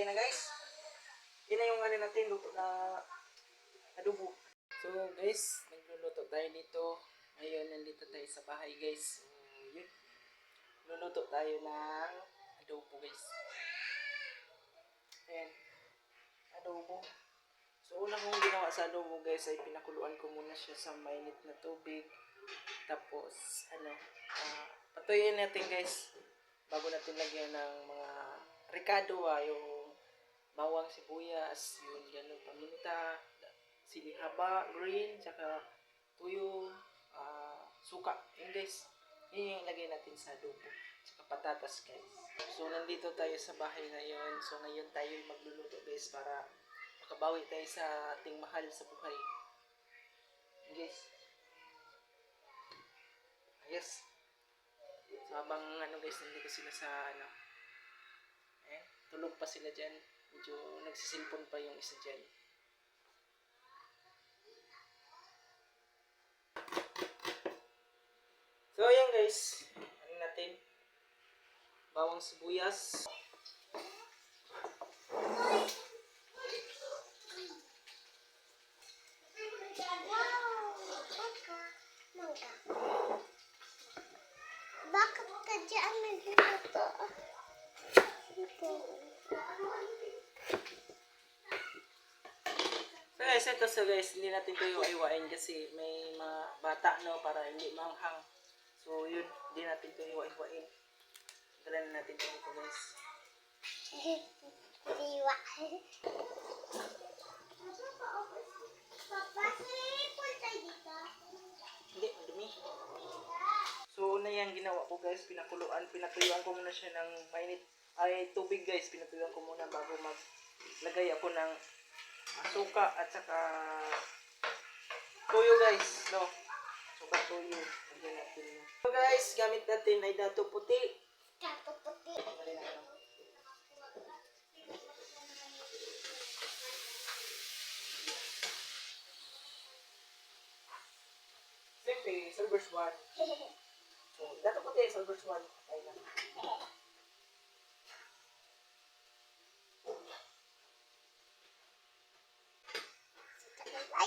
Ayun na guys. Yun na yung ano natin, luto na adobo. So guys, nagluluto tayo dito. Ngayon, nandito tayo sa bahay guys. So, yun. Luluto tayo ng adobo guys. Ayan. Adobo. So, una kong ginawa sa adobo guys ay pinakuluan ko muna siya sa mainit na tubig. Tapos, ano, ah, patuyin natin guys bago natin lagyan ng mga ricado ah, yung bawang sibuyas, yung ganun paminta, sili haba, green, tsaka tuyo, ah, suka. Yun guys, yun yung ilagay natin sa adobo. Tsaka patatas guys. So nandito tayo sa bahay ngayon. So ngayon tayo magluluto guys para makabawi tayo sa ating mahal sa buhay. Yun, guys. Yes. So habang ano guys, nandito sila sa ano, eh, tulog pa sila dyan. Medyo nagsisilpon pa yung isa dyan. So ayan guys, ano natin, bawang sibuyas. Bakit ka dyan nagluluto? So guys, ito so guys, hindi natin ito yung iwain kasi may mga bata no para hindi manghang. So yun, hindi natin ito iwa-iwain. Galan natin ito ito guys. Diwa. Papa, tayo dito. Hindi, madumi. So una yung ginawa ko guys, pinakuluan, pinatuyuan ko muna siya ng mainit ay tubig guys, pinatuyuan ko muna bago maglagay ako ng suka at saka tuyo guys, no? Suka tuyo. Lagyan natin. So guys, gamit natin ay dato puti. Tato puti. Siyempre, Silver's one. So, dato puti, Silver's one. Ayun.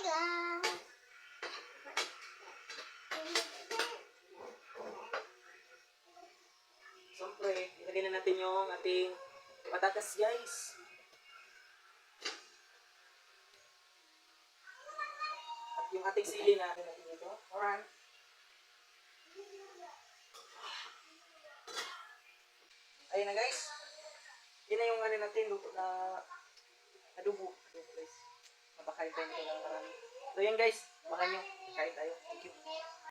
Siyempre, ilagay na natin yung ating patatas guys. At yung ating sili na ano natin ito. Alright. Ayun na guys. Yun na yung ano natin, luto na adobo. Adobo Mapakain tayo ng marami. So yan guys, baka nyo. Kain tayo. Thank you.